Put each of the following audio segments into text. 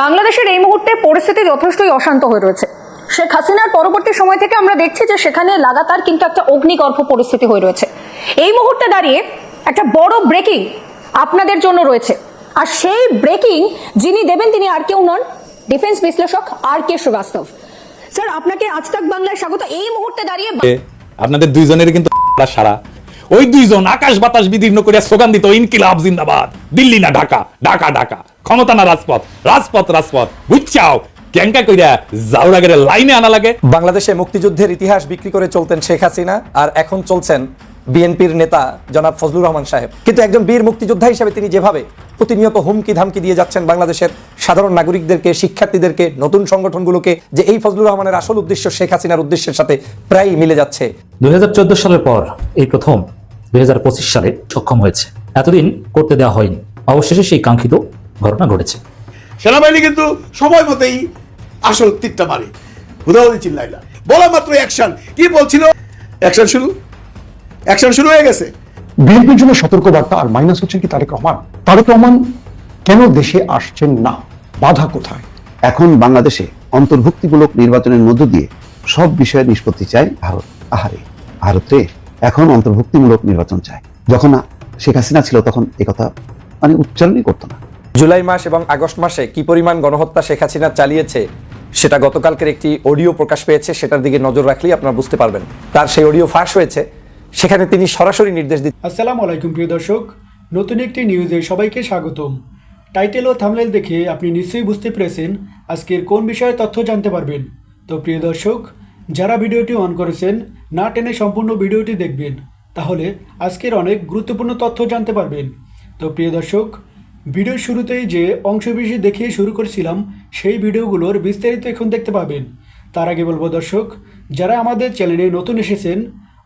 বাংলাদেশের এই মুহূর্তে পরিস্থিতি যথেষ্টই অশান্ত হয়ে রয়েছে। শেখ হাসিনার পরবর্তী সময় থেকে আমরা দেখছি যে সেখানে লাগাতার কিন্তু একটা অগ্নিগর্ভ পরিস্থিতি হয়ে রয়েছে। এই মুহূর্তে দাঁড়িয়ে একটা বড় ব্রেকিং আপনাদের জন্য রয়েছে। আর সেই ব্রেকিং যিনি দেবেন তিনি আর কেউ নন ডিফেন্স বিশ্লেষক আর কে শ্রীবাস্তব। স্যার, আপনাকে আজ তাক বাংলায় স্বাগত। এই মুহূর্তে দাঁড়িয়ে আপনাদের দুইজনের কিন্তু সারা। ওই দুইজন আকাশ বাতাস বিদীর্ণ করিয়া স্লোগান দিত ইনকিলাব জিন্দাবাদ। দিল্লি না ঢাকা ঢাকা ঢাকা। ক্ষমতা না রাজপথ রাজপথ রাজপথ। বুঝছাও? ক্যাঙ্কা কইরা জাউরাগের লাইনে আনা লাগে। বাংলাদেশে মুক্তিযুদ্ধের ইতিহাস বিক্রি করে চলতেন শেখ হাসিনা আর এখন চলছেন বিএনপির নেতা জনাব ফজলুর রহমান সাহেব। কিন্তু একজন বীর মুক্তিযোদ্ধা হিসেবে তিনি যেভাবে প্রতিনিয়ত হুমকি ধামকি দিয়ে যাচ্ছেন বাংলাদেশের সাধারণ নাগরিকদেরকে শিক্ষার্থীদেরকে নতুন সংগঠনগুলোকে যে এই ফজলুর রহমানের আসল উদ্দেশ্য শেখ হাসিনার উদ্দেশ্যের সাথে প্রায়ই মিলে যাচ্ছে। দুই হাজার চোদ্দ সালের পর এই প্রথম দুই হাজার পঁচিশ সালে সক্ষম হয়েছে। এতদিন করতে দেওয়া হয়নি। অবশেষে সেই কাঙ্ক্ষিত ঘটনা ঘটেছে। সেনাবাহিনী কিন্তু সময় মতেই আসল তীরটা মারে। হুদাহুদি চিল্লাইলা। বলা মাত্র অ্যাকশন। কি বলছিল? অ্যাকশন শুরু। অ্যাকশন শুরু হয়ে গেছে। বিএনপির জন্য সতর্কবার্তা আর মাইনাস হচ্ছেন কি তারেক রহমান? তারেক রহমান কেন দেশে আসছেন না? বাধা কোথায়? এখন বাংলাদেশে অন্তর্ভুক্তিমূলক নির্বাচনের মধ্য দিয়ে সব বিষয়ে নিষ্পত্তি চায় ভারত। আহারে ভারতে এখন অন্তর্ভুক্তিমূলক নির্বাচন চায়। যখন শেখ হাসিনা ছিল তখন কথা মানে উচ্চারণই করতো না। জুলাই মাস এবং আগস্ট মাসে কি পরিমাণ গণহত্যা শেখ হাসিনা চালিয়েছে সেটা গতকালকের একটি অডিও প্রকাশ পেয়েছে সেটার দিকে নজর রাখলেই আপনারা বুঝতে পারবেন। তার সেই অডিও ফাঁস হয়েছে সেখানে তিনি সরাসরি নির্দেশ দিচ্ছেন। আসসালামু আলাইকুম প্রিয় দর্শক। নতুন একটি নিউজে সবাইকে স্বাগতম। টাইটেল ও থামলেল দেখে আপনি নিশ্চয়ই বুঝতে পেরেছেন আজকের কোন বিষয়ে তথ্য জানতে পারবেন। তো প্রিয় দর্শক যারা ভিডিওটি অন করেছেন না টেনে সম্পূর্ণ ভিডিওটি দেখবেন। তাহলে আজকের অনেক গুরুত্বপূর্ণ তথ্য জানতে পারবেন। তো প্রিয় দর্শক, ভিডিওর শুরুতেই যে অংশবিশেষ দেখিয়ে শুরু করেছিলাম, সেই ভিডিওগুলোর বিস্তারিত এখন দেখতে পাবেন। তার আগে বলব দর্শক, যারা আমাদের চ্যানেলে নতুন এসেছেন,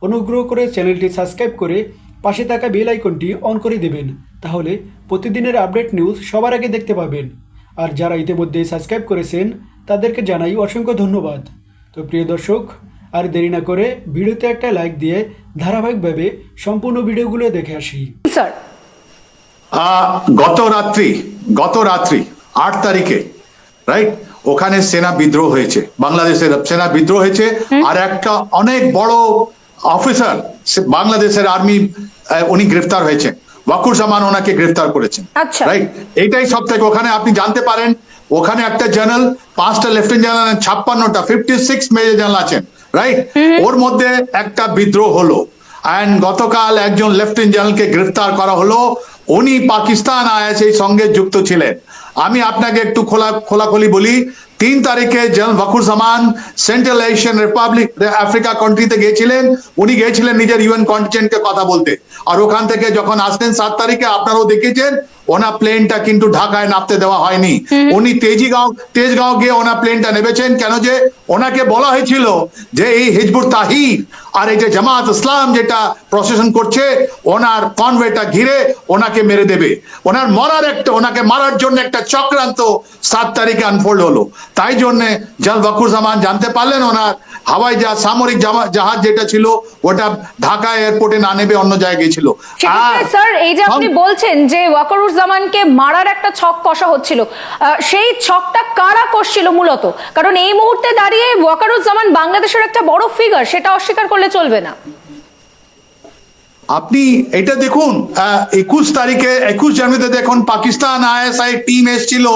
অনুগ্রহ করে চ্যানেলটি সাবস্ক্রাইব করে পাশে থাকা বেল আইকনটি অন করে দেবেন। তাহলে প্রতিদিনের আপডেট নিউজ সবার আগে দেখতে পাবেন। আর যারা ইতিমধ্যে সাবস্ক্রাইব করেছেন, তাদেরকে জানাই অসংখ্য ধন্যবাদ। তো প্রিয় দর্শক আর দেরি না করে ভিডিওতে একটা লাইক দিয়ে ধারাবাহিকভাবে সম্পূর্ণ ভিডিওগুলো দেখে আসি। স্যার আহ, গত রাত্রি গত রাত্রি আট তারিখে রাইট ওখানে সেনা বিদ্রোহ হয়েছে বাংলাদেশের সেনা বিদ্রোহ হয়েছে আর একটা অনেক বড় অফিসার বাংলাদেশের আর্মি উনি গ্রেফতার হয়েছে ওয়াকুর জামান ওনাকে গ্রেফতার করেছেন আচ্ছা। রাইট এইটাই সব থেকে ওখানে আপনি জানতে পারেন ওখানে একটা জেনারেল পাঁচটা লেফটেন্যান্ট জেনারেল ছাপ্পান্নটা ফিফটি সিক্স মেজর জেনারেল আছেন। রাইট ওর মধ্যে একটা বিদ্রোহ হলো। অ্যান্ড গতকাল একজন লেফটেন্যান্ট জেনারেলকে গ্রেফতার করা হলো। উনি পাকিস্তান আইএসএর সঙ্গে যুক্ত ছিলেন। আমি আপনাকে একটু খোলা খোলাখুলি বলি তিন তারিখে জেনারেল বকুর Zaman central Asian republic Africa কান্ট্রিতে গিয়েছিলেন। উনি গিয়েছিলেন নিজের ইউএন কন্টিজেন্টকে কথা বলতে। আর ওখান থেকে যখন আসলেন সাত তারিখে আপনারাও দেখেছেন ওনা প্লেনটা কিন্তু ঢাকায় নামতে দেওয়া হয়নি। উনি তেজিগাঁও তেজগাঁও গিয়ে ওনা প্লেনটা নেমেছেন। কেন যে ওনাকে বলা হয়েছিল যে এই হিজবুর তাহির আর এই যে জামাত ইসলাম যেটা প্রসেশন করছে ওনার কনভেটা ঘিরে ওনাকে মেরে দেবে। ওনার মরার একটা ওনাকে মারার জন্য একটা চক্রান্ত সাত তারিখে আনফোল্ড হলো। তাই জন্য জাল বকুর জামান জানতে পারলেন ওনার হাওয়াই জাহাজ সামরিক জাহাজ যেটা ছিল ওটা ঢাকা এয়ারপোর্টে না নেবে অন্য জায়গায় ছিল। স্যার এই যে আপনি বলছেন যে ওয়াকারুজ্জামানকে মারার একটা ছক কষা হচ্ছিল। সেই ছকটা কারা কষছিল মূলত? কারণ এই মুহূর্তে দাঁড়িয়ে ওয়াকারুজ্জামান বাংলাদেশের একটা বড় ফিগার সেটা অস্বীকার করলে চলবে না। আপনি এটা দেখুন একুশ তারিখে, একুশ জানুয়ারিতে দেখুন পাকিস্তান আইএসআই টিম এসেছিল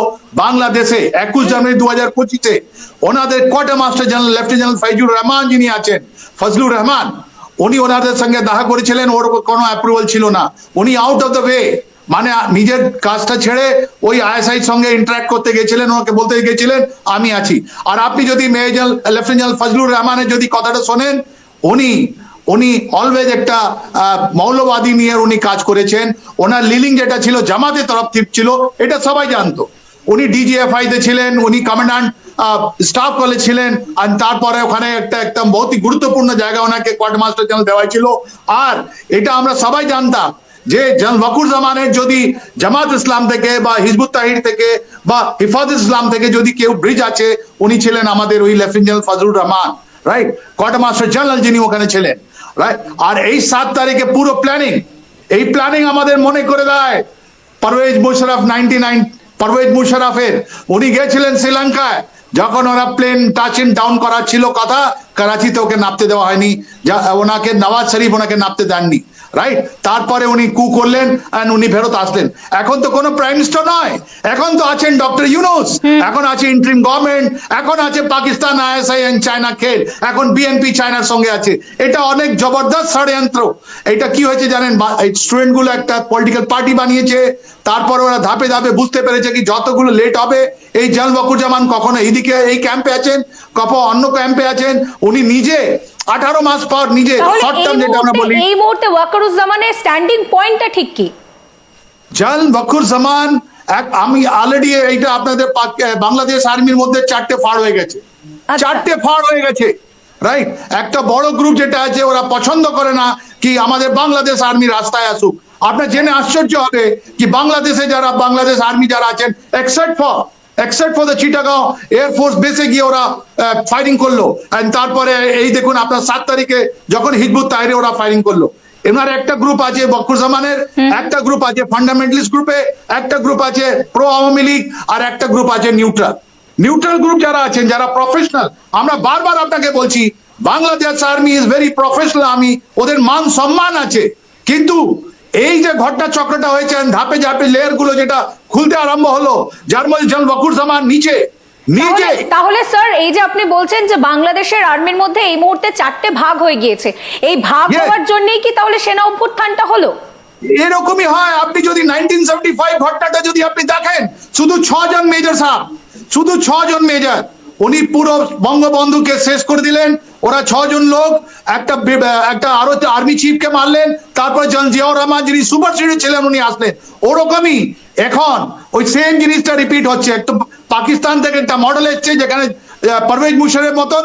বাংলাদেশে, একুশ জানুয়ারি দু হাজার পঁচিশে। ওনাদের quarter master general lieutenant general Faizur Rahman যিনি আছেন, ফজলুর রহমান, উনি ওনাদের সঙ্গে দেখা করেছিলেন, ওর কোনো অ্যাপ্রুভাল ছিল না। উনি আউট অফ দ্য ওয়ে মানে নিজের কাজটা ছেড়ে ওই আইএসআই সঙ্গে ইন্টারাক্ট করতে গেছিলেন, ওনাকে বলতে গেছিলেন, আমি আছি। আর আপনি যদি মেজর জেনারেল ফজলুর রহমানের যদি কথাটা শোনেন, উনি উনি অলওয়েজ একটা মৌলবাদী নিয়ে উনি কাজ করেছেন। ওনার লিলিং যেটা ছিল, জামাতের তরফ ছিল, এটা সবাই জানতো। উনি ডিজিএফআই তে ছিলেন, উনি কমান্ডান্ট স্টাফ কলেজ ছিলেন আর তারপরে ওখানে একটা একদম বহুত গুরুত্বপূর্ণ জায়গা ওনাকে কোয়ার্টার মাস্টার জেনারেল দেওয়া ছিল। আর এটা আমরা সবাই জানতাম যে জন বকুর জামানের যদি জামাত ইসলাম থেকে বা হিজবুত তাহির থেকে বা হিফাজত ইসলাম থেকে যদি কেউ ব্রিজ আছে, উনি ছিলেন আমাদের ওই lieutenant general Fazlur Rahman right quarter master general যিনি ওখানে ছিলেন রাইট আর এই সাত তারিখে পুরো প্ল্যানিং এই প্ল্যানিং আমাদের মনে করে দেয়, পারভেজ মুশারফ নাইনটি নাইন পারভেজ মুশারফের, উনি গেছিলেন শ্রীলঙ্কায়, যখন ওরা প্লেন টাচ ইন ডাউন করার ছিল কথা, করাচিতে ওকে নামতে দেওয়া হয়নি ওনাকে নওয়াজ শরীফ ওনাকে নামতে দেননি। রাইট তারপরে উনি কু করলেন and উনি ফেরত আসলেন। এখন তো কোনো প্রাইম মিনিস্টার নয়। এখন তো আছেন ডক্টর ইউনুস এখন আছে ইন্টারিম গভর্নমেন্ট এখন আছে পাকিস্তান আইএসআই এন্ড চায়না খেল এখন বিএনপি চায়নার সঙ্গে আছে। এটা অনেক জবরদস্ত ষড়যন্ত্র। এটা কি হয়েছে জানেন? স্টুডেন্টগুলো একটা পলিটিক্যাল পার্টি বানিয়েছে। তারপর ওরা ধাপে ধাপে বুঝতে পেরেছে কি যতগুলো লেট হবে এই জাল বকুরজামান কখনো এইদিকে এই ক্যাম্পে আছেন কখনো অন্য ক্যাম্পে আছেন। উনি নিজে আঠারো মাস পর নিজে শর্ট টার্ম যেটা আমরা বলি এই মুহূর্তে ওয়াকারুজ্জামানের স্ট্যান্ডিং পয়েন্টটা ঠিক কি? জাল বকুর জামান এক আমি অলরেডি এইটা আপনাদের বাংলাদেশ আর্মির মধ্যে চারটে ফাড় হয়ে গেছে। আচ্ছা। চারটে ফাড় হয়ে গেছে রাইট একটা বড় গ্রুপ যেটা আছে ওরা পছন্দ করে না কি আমাদের বাংলাদেশ আর্মি রাস্তায় আসুক। আপনার জেনে আশ্চর্য হবে কি বাংলাদেশে যারা বাংলাদেশ আর্মি যারা আছেন except for except for the Chittagong air force বেসে গিয়ে ওরা ফায়ারিং করল। তারপরে এই দেখুন আপনার সাত তারিখে যখন হিজবুত তাহরে ওরা ফায়ারিং করল। এনার একটা গ্রুপ আছে বকুর জামানের একটা গ্রুপ আছে ফান্ডামেন্টালিস্ট গ্রুপে একটা গ্রুপ আছে প্রো আওয়ামী লীগ আর একটা গ্রুপ আছে নিউট্রাল নিউট্রাল গ্রুপ যারা আছেন যারা প্রফেশনাল আমরা বারবার আপনাকে বলছি Bangladesh army is very professional army ওদের মান সম্মান আছে। কিন্তু এই যে ঘটনা চক্রটা হয়েছে ধাপে ধাপে লেয়ারগুলো যেটা খুলতে আরম্ভ হলো যার মধ্যে জন বকুর জামান নিচে। তাহলে- স্যার এই যে আপনি বলছেন যে বাংলাদেশের আর্মির মধ্যে এই মুহূর্তে চারটে ভাগ হয়ে গিয়েছে। এই ভাগ. হওয়ার জন্যই কি তাহলে সেনা অভ্যুত্থানটা হলো? এরকমই হয় আপনি যদি নাইনটিন সেভেন্টি ফাইভ ঘটনাটা যদি আপনি দেখেন শুধু ছজন মেজর সাহেব শুধু ছজন মেজর উনি পুরো বঙ্গবন্ধুকে শেষ করে দিলেন। ওরা ছজন লোক, একটা একটা আরও আর্মি চিফকে মারলেন, তারপর জিয়াউর রহমান যিনি সুপার সিনিয়র ছিলেন উনি আসলেন। ওরকমই এখন ওই সেম জিনিসটা রিপিট হচ্ছে। একটু পাকিস্তান থেকে একটা মডেল এসছে যেখানে পারভেজ মুশারের মতন।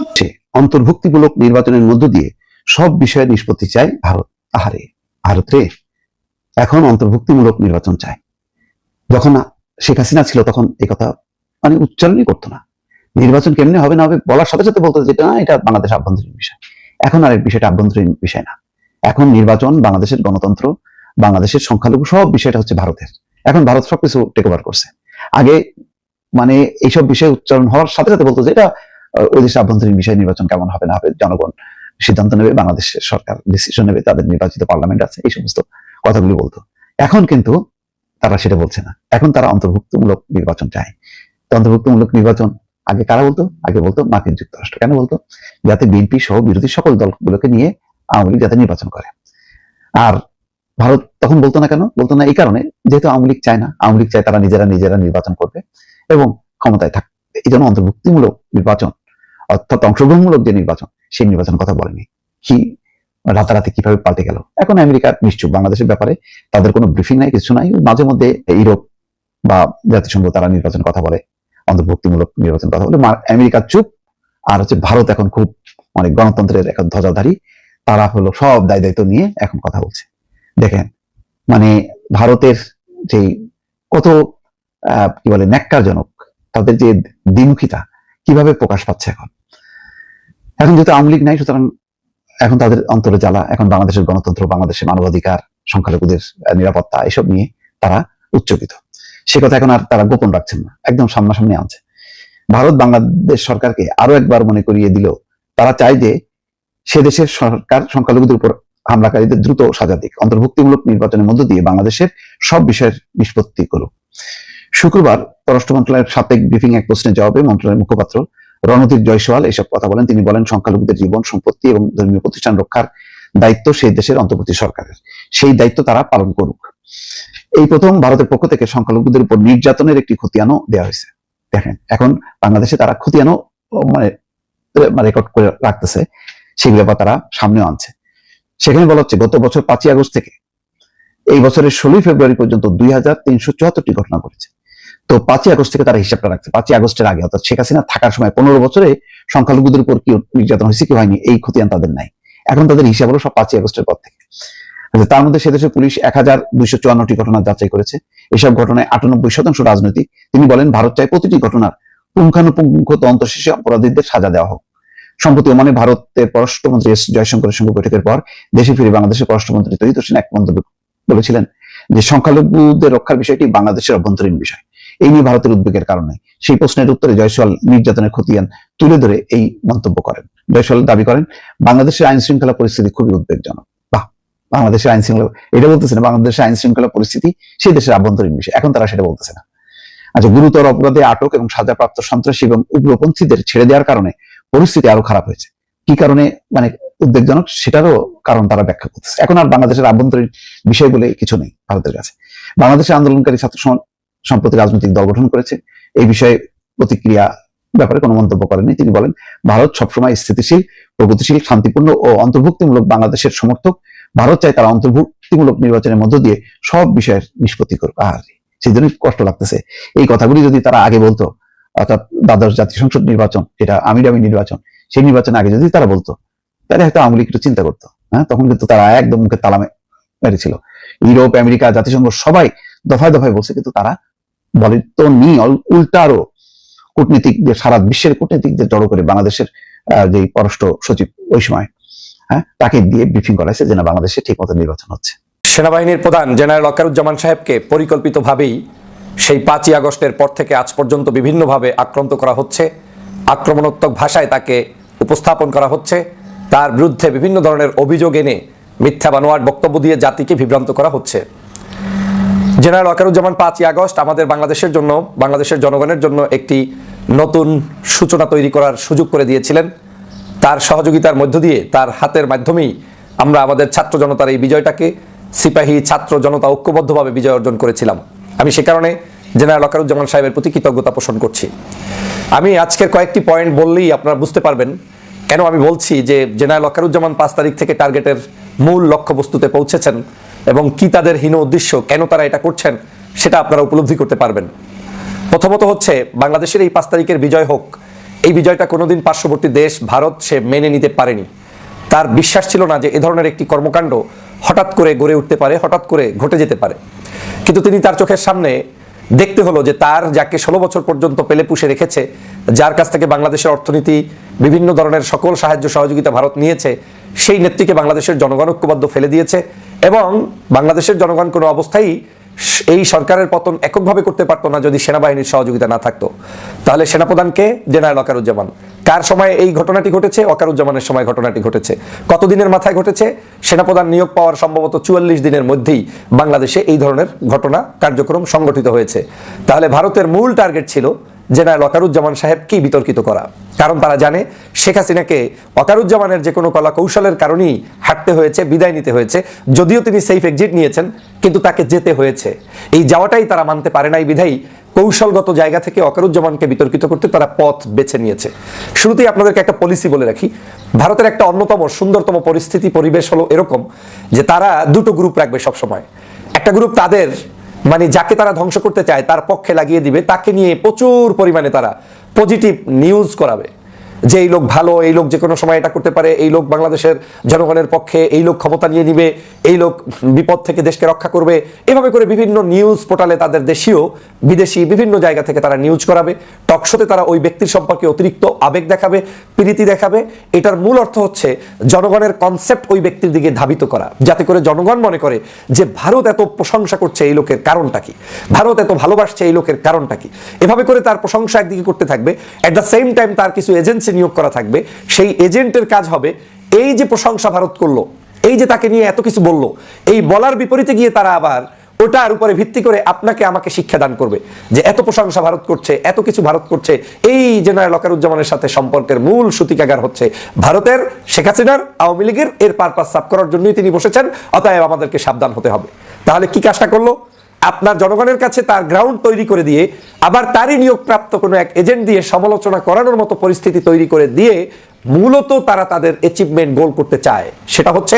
অন্তর্ভুক্তিমূলক নির্বাচনের মধ্য দিয়ে সব বিষয়ে নিষ্পত্তি চায় ভারত। আহারে, ভারত রে। এখন অন্তর্ভুক্তিমূলক নির্বাচন চায় যখন শেখ হাসিনা ছিল তখন এই কথা মানে উচ্চারণই করতো না। নির্বাচন কেমনে হবে না হবে বলার সাথে সাথে বলতো যেটা না, এটা বাংলাদেশ আভ্যন্তরীণ বিষয়। এখন আর বিষয়টা আভ্যন্তরীণ বিষয় না। এখন নির্বাচন, বাংলাদেশের গণতন্ত্র, বাংলাদেশের সংখ্যালঘু, সব বিষয়টা হচ্ছে ভারতের। এখন ভারত সবকিছু টেক ওভার করছে। আগে মানে এইসব বিষয় উচ্চারণ হওয়ার সাথে সাথে বলতো যে, এটা ওই দেশের আভ্যন্তরীণ বিষয় নির্বাচন কেমন হবে না হবে, জনগণ সিদ্ধান্ত নেবে বাংলাদেশের সরকার ডিসিশন নেবে, তাদের নির্বাচিত পার্লামেন্ট আছে, এই সমস্ত কথাগুলি বলতো। এখন কিন্তু তারা সেটা বলছে না। এখন তারা অন্তর্ভুক্তমূলক নির্বাচন চায়। অন্তর্ভুক্তমূলক নির্বাচন আগে কারা বলতো? আগে বলতো মার্কিন যুক্তরাষ্ট্র। কেন বলতো? যাতে বিএনপি সহ বিরোধী সকল দলগুলোকে নিয়ে আওয়ামী লীগ যাতে নির্বাচন করে। আর ভারত তখন বলতো না কেন? বলতো না এই কারণে যেহেতু আওয়ামী লীগ চায় না, আওয়ামী লীগ চায় তারা নিজেরা নিজেরা নির্বাচন করবে এবং ক্ষমতায় থাকবে এই জন্য অন্তর্ভুক্তিমূলক নির্বাচন, অর্থাৎ অংশগ্রহণমূলক যে নির্বাচন, সেই নির্বাচন কথা বলেনি। কি? রাতারাতি কীভাবে পাল্টে গেল? এখন আমেরিকার নিশ্চুপ। বাংলাদেশের ব্যাপারে তাদের কোনো ব্রিফিং নাই, কিছু নাই। মাঝে মধ্যে ইউরোপ বা জাতিসংঘ তারা নির্বাচন কথা বলে। অন্তর্ভুক্তিমূলক নির্বাচন কথা বলে আমেরিকা চুপ, আর হচ্ছে ভারত এখন খুব মানে গণতন্ত্রের এখন ধ্বজাধারী। তারা হলো সব দায় দায়িত্ব নিয়ে এখন কথা বলছে। দেখেন মানে ভারতের যে কত কি বলে, ন্যাক্কারজনক, তাদের যে দ্বিমুখিতা, কীভাবে প্রকাশ পাচ্ছে এখন? এখন যেহেতু আওয়ামী লীগ নাই, সুতরাং এখন তাদের অন্তরে জ্বালা, এখন বাংলাদেশের গণতন্ত্র, বাংলাদেশের মানবাধিকার, সংখ্যালঘুদের নিরাপত্তা, এসব নিয়ে তারা উচ্চকিত। সে কথা এখন আর তারা গোপন রাখছেন না, একদম সামনাসামনি আনছে ভারত বাংলাদেশ সরকারকে আরও একবার মনে করিয়ে দিল, তারা চায় যে সে দেশের সরকার সংখ্যালঘুদের উপর হামলাকারীদের দ্রুত সাজা দিক, অন্তর্ভুক্তিমূলক নির্বাচনের মধ্য দিয়ে বাংলাদেশের সব বিষয়ের নিষ্পত্তি করুক। শুক্রবার পররাষ্ট্র মন্ত্রণালয়ের সাবেক ব্রিফিং এক প্রশ্নের জবাবে মন্ত্রণালয়ের মুখপাত্র রণদীপ জয়সওয়াল এসব কথা বলেন। তিনি বলেন, সংখ্যালঘুদের জীবন, সম্পত্তি এবং ধর্মীয় প্রতিষ্ঠান রক্ষার দায়িত্ব সেই দেশের অন্তর্বর্তী সরকারের। সেই দায়িত্ব তারা পালন করুক। এই প্রথম ভারতের পক্ষ থেকে সংখ্যালঘুদের উপর নির্যাতনের একটি খতিয়ানও দেওয়া হয়েছে। দেখেন, এখন বাংলাদেশে তারা খতিয়ানও মানে রেকর্ড করে রাখতেছে, সেগুলো আবার তারা সামনেও আনছে। সেখানে বলা হচ্ছে, গত বছর পাঁচই আগস্ট থেকে এই বছরের ষোলোই ফেব্রুয়ারি পর্যন্ত দুই হাজার তিনশো চুয়াত্তরটি ঘটনা ঘটেছে। তো পাঁচই আগস্ট থেকে তারা হিসাবটা রাখছে। পাঁচই আগস্টের আগে, অর্থাৎ শেখ হাসিনা থাকার সময় পনেরো বছরে সংখ্যালঘুদের উপর কি নির্যাতন হয়েছে, কি হয়নি, এই খতিয়ান তাদের নাই। এখন তাদের হিসাব হলো সব পাঁচই আগস্টের পর থেকে। আচ্ছা, তার মধ্যে সেদেশের পুলিশ এক হাজার দুইশো চুয়ান্নটি ঘটনা যাচাই করেছে। এসব ঘটনায় আটানব্বই শতাংশ রাজনৈতিক। তিনি বলেন ভারত চায় প্রতিটি ঘটনার পুঙ্খানুপুঙ্খ তদন্ত শেষে অপরাধীদের সাজা দেওয়া হোক। সম্প্রতি ওমানে ভারতের পররাষ্ট্রমন্ত্রী এস জয়শঙ্করের সঙ্গে বৈঠকের পর দেশে ফিরে বাংলাদেশের পররাষ্ট্রমন্ত্রী তৈরি হোসেন এক মন্তব্য বলেছিলেন যে সংখ্যালঘুদের রক্ষার বিষয়টি বাংলাদেশের অভ্যন্তরীণ বিষয়। এই নিয়ে ভারতের উদ্বেগের কারণে সেই প্রশ্নের উত্তরে জয়সওয়াল নির্যাতনের খতিয়ান তুলে ধরে এই মন্তব্য করেন। জয়সওয়াল দাবি করেন বাংলাদেশের আইন শৃঙ্খলা পরিস্থিতি খুবই উদ্বেগজনক। বাংলাদেশের আইন শৃঙ্খলা, এটা বলতেছে না বাংলাদেশের আইন শৃঙ্খলা পরিস্থিতি সেই দেশের আভ্যন্তরীণ বিষয়। এখন তারা সেটা বলতেছে না। আচ্ছা গুরুতর অপরাধে আটক এবং সাজাপ্রাপ্ত সন্ত্রাসী এবং উগ্রপন্থীদের ছেড়ে দেওয়ার কারণে পরিস্থিতি আরও খারাপ হয়েছে। কি কারণে? মানে উদ্বেগজনক, সেটারও কারণ তারা ব্যাখ্যা করতেছে। এখন আর বাংলাদেশের আভ্যন্তরীণ বিষয় বলে কিছু নেই ভারতের কাছে। বাংলাদেশের আন্দোলনকারী ছাত্র সম্প্রতি রাজনৈতিক দল গঠন করেছে। এই বিষয়ে প্রতিক্রিয়া ব্যাপারে কোনো মন্তব্য করেনি তিনি বলেন, ভারত সবসময় স্থিতিশীল, প্রগতিশীল, শান্তিপূর্ণ ও অন্তর্ভুক্তিমূলক বাংলাদেশের সমর্থক। ভারত চায় তারা অন্তর্ভুক্তিমূলক নির্বাচনের মধ্য দিয়ে সব বিষয়ের নিষ্পত্তি করবে আর সেই জন্যই কষ্ট লাগতেছে। এই কথাগুলি যদি তারা আগে বলতো, অর্থাৎ দ্বাদশ জাতীয় সংসদ নির্বাচন, যেটা আমিরামি নির্বাচন, সেই নির্বাচনের আগে যদি তারা বলতো, তাহলে হয়তো আওয়ামী একটু চিন্তা করতো হ্যাঁ? তখন কিন্তু তারা একদম মুখে তালামে মেরেছিল। ইউরোপ, আমেরিকা জাতিসংঘ সবাই দফায় দফায় বলছে, কিন্তু তারা বলে তো নি উল্টা আরও কূটনীতিকদের, সারা বিশ্বের কূটনীতিকদের জড়ো করে বাংলাদেশের যে পররাষ্ট্র সচিব ওই সময় হ্যাঁ? তাকে দিয়ে ব্রিফিং করাইছে যে না, বাংলাদেশে ঠিক মতো নির্বাচন হচ্ছে। সেনাবাহিনীর প্রধান জেনারেল অকারুজ্জামান সাহেবকে পরিকল্পিতভাবেই সেই পাঁচই আগস্টের পর থেকে আজ পর্যন্ত বিভিন্নভাবে আক্রান্ত করা হচ্ছে। আক্রমণাত্মক ভাষায় তাকে উপস্থাপন করা হচ্ছে। তার বিরুদ্ধে বিভিন্ন ধরনের অভিযোগ এনে মিথ্যা বানোয়ার বক্তব্য দিয়ে জাতিকে বিভ্রান্ত করা হচ্ছে। জেনারেল ওয়াকারুজ্জামান পাঁচই আগস্ট আমাদের বাংলাদেশের জন্য, বাংলাদেশের জনগণের জন্য একটি নতুন সূচনা তৈরি করার সুযোগ করে দিয়েছিলেন। তার সহযোগিতার মধ্য দিয়ে তার হাতের মাধ্যমেই আমরা আমাদের ছাত্র জনতার এই বিজয়টাকে সিপাহী ছাত্র জনতা ঐক্যবদ্ধভাবে বিজয় অর্জন করেছিলাম। আমি সে কারণে জেনারেল ওয়াকারুজ্জামান সাহেবের প্রতি কৃতজ্ঞতা পোষণ করছি। আমি আজকের কয়েকটি পয়েন্ট বললেই আপনারা বুঝতে পারবেন কেন আমি বলছি যে জেনারেল অকারুজ্জামান পাঁচ তারিখ থেকে টার্গেটের মূল লক্ষ্যবস্তুতে পৌঁছেছেন এবং কি তাদের হীন উদ্দেশ্য, কেন তারা এটা করছেন সেটা আপনারা উপলব্ধি করতে পারবেন। প্রথমত হচ্ছে বাংলাদেশের এই পাঁচ তারিখের বিজয় হোক এই বিজয়টা কোনোদিন পার্শ্ববর্তী দেশ ভারত সে মেনে নিতে পারেনি। তার বিশ্বাস ছিল না যে এ ধরনের একটি কর্মকাণ্ড হঠাৎ করে গড়ে উঠতে পারে, হঠাৎ করে ঘটে যেতে পারে। কিন্তু তিনি তার চোখের সামনে দেখতে হলো যে তার যাকে ষোলো বছর পর্যন্ত পেলে পুষে রেখেছে, যার কাছ থেকে বাংলাদেশের অর্থনীতি, বিভিন্ন ধরনের সকল সাহায্য সহযোগিতা ভারত নিয়েছে, সেই নেত্রীকে বাংলাদেশের জনগণ ঐক্যবদ্ধ ফেলে দিয়েছে এবং বাংলাদেশের জনগণ কোনো অবস্থায় এই সরকারের পতন এককভাবে করতে পারতো না যদি সেনাবাহিনীর সহযোগিতা না থাকতো। তাহলে সেনাপ্রধানকে জেনারেল অকারুজ্জামান কার সময় এই ঘটনাটি ঘটেছে? অকারুজ্জামানের সময় ঘটনাটি ঘটেছে। কতদিনের মাথায় ঘটেছে? সেনাপ্রধান নিয়োগ পাওয়ার সম্ভবত চুয়াল্লিশ দিনের মধ্যেই বাংলাদেশে এই ধরনের ঘটনা, কার্যক্রম সংগঠিত হয়েছে। তাহলে ভারতের মূল টার্গেট ছিল জেনারেল অকারুজ্জামান সাহেবকেই বিতর্কিত করা। কারণ তারা জানে শেখ হাসিনাকে অকারুজ্জামানের যে কোনো কলা কৌশলের কারণেই হাঁটতে হয়েছে, বিদায় নিতে হয়েছে, যদিও তিনি সেফ এক্সিট নিয়েছেন, কিন্তু তাকে যেতে হয়েছে। এই যাওয়াটাই তারা মানতে পারে নাই বিধায়ী। কৌশলগত জায়গা থেকে অকারুজ্জামানকে বিতর্কিত করতে তারা পথ বেছে নিয়েছে। শুরুতেই আপনাদেরকে একটা পলিসি বলে রাখি। ভারতের একটা অন্যতম সুন্দরতম পরিস্থিতি, পরিবেশ হলো এরকম যে তারা দুটো গ্রুপ রাখবে সবসময়। একটা গ্রুপ তাদের মানে যাকে তারা ধ্বংস করতে চায়, তার পক্ষে লাগিয়ে দিবে, তাকে নিয়ে প্রচুর পরিমাণে তারা পজিটিভ নিউজ করাবে। যে এই লোক ভালো, এই লোক যে কোনো সময় এটা করতে পারে, এই লোক বাংলাদেশের জনগণের পক্ষে এই লোক ক্ষমতা নিয়ে নিবে, এই লোক বিপদ থেকে দেশকে রক্ষা করবে, এভাবে করে বিভিন্ন নিউজ পোর্টালে তাদের দেশীয়, বিদেশি বিভিন্ন জায়গা থেকে তারা নিউজ করাবে। টকশোতে তারা ওই ব্যক্তির সম্পর্কে অতিরিক্ত আবেগ দেখাবে, প্রীতি দেখাবে। এটার মূল অর্থ হচ্ছে জনগণের কনসেপ্ট ওই ব্যক্তির দিকে ধাবিত করা। যাতে করে জনগণ মনে করে যে ভারত এত প্রশংসা করছে এই লোকের কারণটা কি? ভারত এত ভালোবাসছে এই লোকের কারণটা কি? এভাবে করে তার প্রশংসা একদিকে করতে থাকবে। অ্যাট দ্য সেম টাইম তার কিছু এজেন্সি নিয়োগ করা থাকবে, সেই এজেন্টের কাজ হবে এই যে প্রশংসা ভারত করল, এই যে তাকে নিয়ে এত কিছু বলল, এই বলার বিপরীতে গিয়ে তারা আবার ওটার উপরে ভিত্তি করে আপনাকে আমাকে শিক্ষা দান করবে যে এত প্রশংসা ভারত করছে, এত কিছু ভারত করছে, এই জেনারেল অকারুজ্জামানের সাথে সম্পর্কের মূল সূতিকাগার হচ্ছে ভারতের শেখ হাসিনার, আওয়ামী লীগের, এর পারপাস সাফ করার জন্যই তিনি বসেছেন, অতএব আমাদেরকে সাবধান হতে হবে। তাহলে কি কাজটা করল? আপনার জনগণের কাছে তার গ্রাউন্ড তৈরি করে দিয়ে, আবার তারই নিয়োগপ্রাপ্ত কোনো এক এজেন্ট দিয়ে সমালোচনা করানোর মতো পরিস্থিতি তৈরি করে দিয়ে মূলত তারা তাদের অ্যাচিভমেন্ট গোল করতে চায়। সেটা হচ্ছে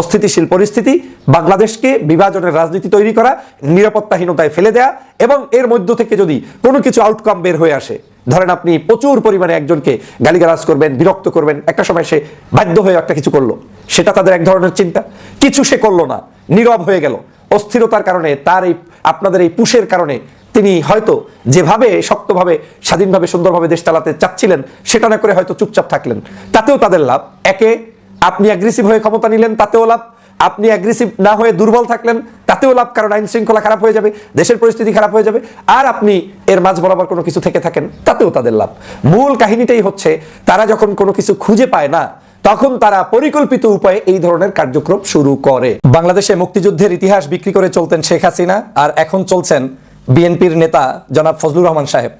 অস্থিতিশীল পরিস্থিতি, বাংলাদেশকে বিভাজনের রাজনীতি তৈরি করা, নিরাপত্তাহীনতায় ফেলে দেয়া এবং এর মধ্য থেকে যদি কোনো কিছু আউটকাম বের হয়ে আসে, ধরেন আপনি প্রচুর পরিমাণে একজনকে গালিগালাজ করবেন, বিরক্ত করবেন, একটা সময় সে বাধ্য হয়ে একটা কিছু করল। সেটা তাদের এক ধরনের চিন্তা। কিছু সে করল না। নীরব হয়ে গেল। অস্থিরতার কারণে, তার এই, আপনাদের এই পুষের কারণে তিনি হয়তো যেভাবে শক্তভাবে, স্বাধীনভাবে, সুন্দরভাবে দেশ চালাতে চাচ্ছিলেন, সেটা না করে হয়তো চুপচাপ থাকলেন। তাতেও তাদের লাভ। একে, আপনি অ্যাগ্রেসিভ হয়ে ক্ষমতা নিলেন, তাতেও লাভ। আপনি অ্যাগ্রেসিভ না হয়ে দুর্বল থাকলেন, তাতেও লাভ, কারণ আইন শৃঙ্খলা খারাপ হয়ে যাবে, দেশের পরিস্থিতি খারাপ হয়ে যাবে। আর আপনি এর মাঝ বরাবর কোনো কিছু থেকে থাকেন, তাতেও তাদের লাভ। মূল কাহিনীটাই হচ্ছে, তারা যখন কোনো কিছু খুঁজে পায় না তখন তারা পরিকল্পিত উপায়ে এই ধরনের কার্যক্রম শুরু করে। বাংলাদেশে মুক্তিযুদ্ধের ইতিহাস বিক্রি করে চলতেন শেখ হাসিনা আর এখন চলছেন বিএনপির নেতা জনাব ফজলুর রহমান সাহেব।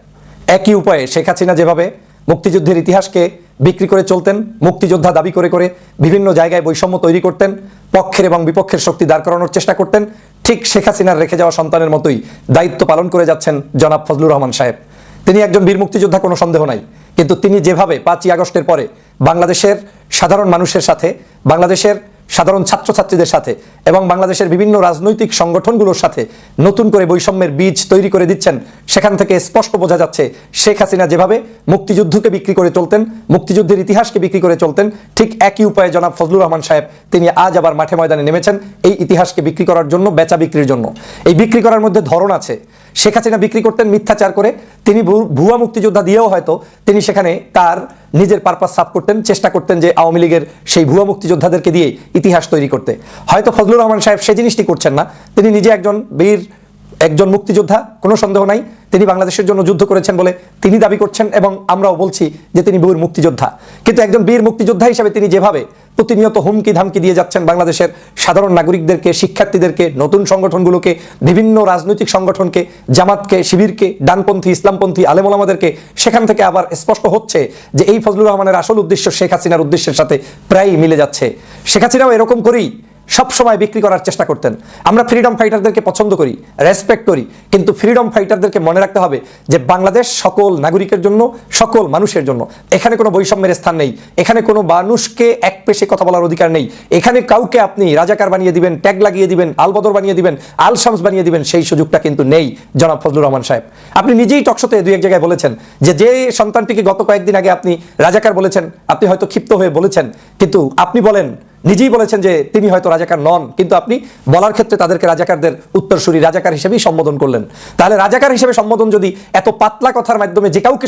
একই উপায়ে শেখ হাসিনা যেভাবে মুক্তিযুদ্ধের ইতিহাসকে বিক্রি করে চলতেন, মুক্তিযোদ্ধা দাবি করে করে বিভিন্ন জায়গায় বৈষম্য তৈরি করতেন, পক্ষের এবং বিপক্ষের শক্তি দাঁড় করানোর চেষ্টা করতেন, ঠিক শেখ হাসিনার রেখে যাওয়া সন্তানের মতোই দায়িত্ব পালন করে যাচ্ছেন জনাব ফজলুর রহমান সাহেব। তিনি একজন বীর মুক্তিযোদ্ধা, কোনো সন্দেহ নাই। কিন্তু তিনি যেভাবে পাঁচই আগস্টের পরে বাংলাদেশের সাধারণ মানুষের সাথে, বাংলাদেশের সাধারণ ছাত্রছাত্রীদের সাথে এবং বাংলাদেশের বিভিন্ন রাজনৈতিক সংগঠনগুলোর সাথে নতুন করে বৈষম্যের বীজ তৈরি করে দিচ্ছেন, সেখান থেকে স্পষ্ট বোঝা যাচ্ছে শেখ হাসিনা যেভাবে মুক্তিযুদ্ধকে বিক্রি করে চলতেন, মুক্তিযুদ্ধের ইতিহাসকে বিক্রি করে চলতেন, ঠিক একই উপায়ে জনাব ফজলুর রহমান সাহেব তিনি আজ আবার মাঠে ময়দানে নেমেছেন এই ইতিহাসকে বিক্রি করার জন্য, বেচা বিক্রির জন্য। এই বিক্রি করার মধ্যে ধরন আছে। শেখ হাসিনা বিক্রি করতেন মিথ্যাচার করে, তিনি ভুয়া মুক্তিযোদ্ধা দিয়েও হয়তো তিনি সেখানে তার নিজের পারপাস সাফ করতেন, চেষ্টা করতেন যে আওয়ামী লীগের সেই ভুয়া মুক্তিযোদ্ধাদেরকে দিয়ে ইতিহাস তৈরি করতে। হয়তো ফজলুর রহমান সাহেব সে জিনিসটি করছেন না, তিনি নিজে একজন বীর একজন মুক্তিযোদ্ধা, কোনো সন্দেহ নাই, তিনি বাংলাদেশের জন্য যুদ্ধ করেছেন বলে তিনি দাবি করছেন এবং আমরাও বলছি যে তিনি বীর মুক্তিযোদ্ধা। কিন্তু একজন বীর মুক্তিযোদ্ধা হিসেবে তিনি যেভাবে প্রতিনিয়ত হুমকি ধামকি দিয়ে যাচ্ছেন বাংলাদেশের সাধারণ নাগরিকদেরকে, শিক্ষার্থীদেরকে, নতুন সংগঠনগুলোকে, বিভিন্ন রাজনৈতিক সংগঠনকে, জামাতকে, শিবিরকে, ডানপন্থী, ইসলামপন্থী আলেমোলামাদেরকে সেখান থেকে আবার স্পষ্ট হচ্ছে যে এই ফজলুর রহমানের আসল উদ্দেশ্য শেখ হাসিনার উদ্দেশ্যের সাথে প্রায়ই মিলে যাচ্ছে। শেখ হাসিনাও এরকম করেই সব সময় বিক্রি করার চেষ্টা করতেন। আমরা ফ্রিডম ফাইটারদেরকে পছন্দ করি রেসপেক্ট করি, কিন্তু ফ্রিডম ফাইটারদেরকে মনে রাখতে হবে যে বাংলাদেশ সকল নাগরিকের জন্য, সকল মানুষের জন্য। এখানে কোনো বৈষম্যের স্থান নেই, এখানে কোনো মানুষকে এক পেশে কথা বলার অধিকার নেই। এখানে কাউকে আপনি রাজাকার বানিয়ে দিবেন, ট্যাগ লাগিয়ে দিবেন, আলবদর বানিয়ে দিবেন আল শামস বানিয়ে দিবেন, সেই সুযোগটা কিন্তু নেই, জনাব ফজলুর রহমান সাহেব। আপনি নিজেই টকশোতে দুই এক জায়গায় বলেছেন যে যে সন্তানটিকে গত কয়েকদিন আগে আপনি রাজাকার বলেছেন, আপনি হয়তো ক্ষিপ্ত হয়ে বলেছেন, কিন্তু আপনি বলেন নিজেই বলেছেন যে তিনি হয়তো রাজাকার নন, কিন্তু আপনি বলার ক্ষেত্রে তাদেরকে রাজাকারদের উত্তরসূরি রাজাকার হিসেবেই সম্বোধন করলেন। তাহলে রাজাকার হিসেবে সম্বোধন যদি এত পাতলা কথার মাধ্যমে যে কাউকে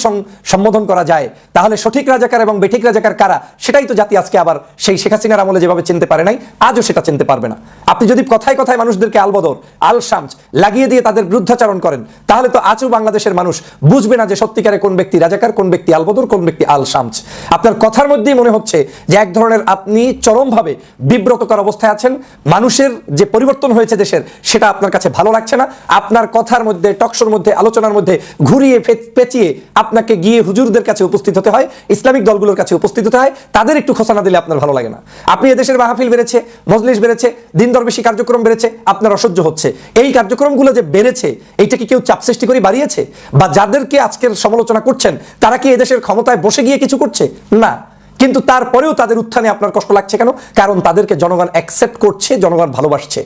সম্বোধন করা যায়, তাহলে সঠিক রাজাকার এবং বেঠিক রাজাকার কারা? সেটাই তো জাতি আজকে আবার সেই শেখ হাসিনার আমলে যেভাবে চিনতে পারে নাই, আজও সেটা চিনতে পারবে না। আপনি যদি কথায় কথায় মানুষদেরকে আলবদর আল শামস লাগিয়ে দিয়ে তাদের বিরুদ্ধাচারণ করেন, তাহলে তো আজও বাংলাদেশের মানুষ বুঝবে না যে সত্যিকারে কোন ব্যক্তি রাজাকার, কোন ব্যক্তি আলবদর, কোন ব্যক্তি আল শামস আপনার কথার মধ্যেই মনে হচ্ছে যে এক ধরনের আপনি চরমভাবে বিব্রতকর অবস্থায় আছেন। মানুষের যে পরিবর্তন হয়েছে দেশের, সেটা আপনার কাছে ভালো লাগছে না। আপনার কথার মধ্যে টকশোর মধ্যে, আলোচনার মধ্যে ঘুরিয়ে পেঁচিয়ে আপনাকে গিয়ে হুজুরদের কাছে উপস্থিত হতে হয়, ইসলামিক দলগুলোর কাছে উপস্থিত হতে হয়। তাদের একটু খোসানা দিলে আপনার ভালো লাগে না। আপনি এদেশের মাহফিল বেড়েছে, মজলিস বেড়েছে দিন দরবেশি কার্যক্রম বেড়েছে, আপনার অসহ্য হচ্ছে। এই কার্যক্রমগুলো যে বেড়েছে, এইটা কি কেউ চাপ সৃষ্টি করে বাড়িয়েছে? বা যাদেরকে আজকের সমালোচনা করছেন, তারা কি এদেশের ক্ষমতায় বসে গিয়ে কিছু করছে? না। কিন্তু তারপরেও তাদের উত্থানে আপনার কষ্ট লাগছে কেন? কারণ তাদেরকে জনগণ অ্যাকসেপ্ট করছে, জনগণ ভালোবাসছে।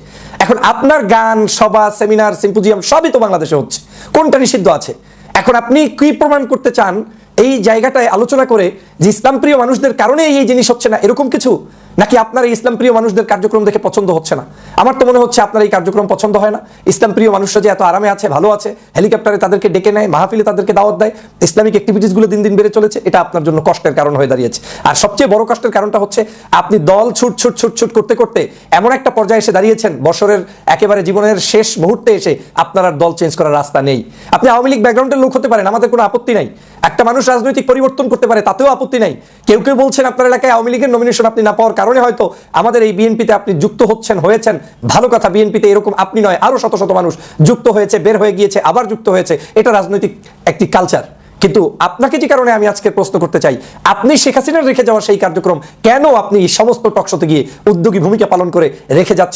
এখন আপনার গান, সভা সেমিনার সিম্পোজিয়াম সবই তো বাংলাদেশে হচ্ছে। কোনটা নিষিদ্ধ আছে? এখন আপনি কি প্রমাণ করতে চান? এই জায়গাটায় আলোচনা করে যে ইসলাম প্রিয় মানুষদের কারণে এই জিনিস হচ্ছে না, এরকম কিছু? নাকি আপনার এই ইসলাম প্রিয় মানুষদের কার্যক্রম দেখে পছন্দ হচ্ছে না? আমার তো মনে হচ্ছে আপনার এই কার্যক্রম পছন্দ হয় না। ইসলাম প্রিয় মানুষরা যে এত আরামে আছে, ভালো আছে, হেলিকপ্টারে তাদেরকে ডেকে নেয়, মাহফিলে তাদেরকে দাওয়াত দেয়, ইসলামিক অ্যাক্টিভিটিসগুলো দিন দিন বেড়ে চলেছে, এটা আপনার জন্য কষ্টের কারণ হয়ে দাঁড়িয়েছে। আর সবচেয়ে বড় কষ্টের কারণটা হচ্ছে আপনি দল ছুট ছুট ছুট ছুট করতে করতে এমন একটা পর্যায়ে এসে দাঁড়িয়েছেন, বছরের একেবারে জীবনের শেষ মুহূর্তে এসে আপনার আর দল চেঞ্জ করার রাস্তা নেই। আপনি আওয়ামী লীগ ব্যাকগ্রাউন্ডের লোক হতে পারেন, আমাদের কোনো আপত্তি নাই। একটা মানুষ রাজনৈতিক পরিবর্তন করতে পারে, তাতেও আপত্তি নাই। কেউ কেউ বলছেন আপনার এলাকায় আওয়ামী লীগের নমিনেশন আপনি না পাওয়ার কারণে হয়তো আমাদের এই বিএনপিতে আপনি যুক্ত হচ্ছেন, হয়েছেন। ভালো কথা, বিএনপিতে এরকম আপনি নয়, আরও শত শত মানুষ যুক্ত হয়েছে, বের হয়ে গিয়েছে, আবার যুক্ত হয়েছে। এটা রাজনৈতিক একটি কালচার কিন্তু আপনাকে যে কারণে আমি আজকে প্রশ্ন করতে চাই? আপনি শেখ হাসিনার রেখে যাওয়া সেই কার্যক্রম কেন আপনি সমস্ত টকশোতে গিয়ে উদ্যোগী ভূমিকা পালন করে রেখে যাচ্ছেন?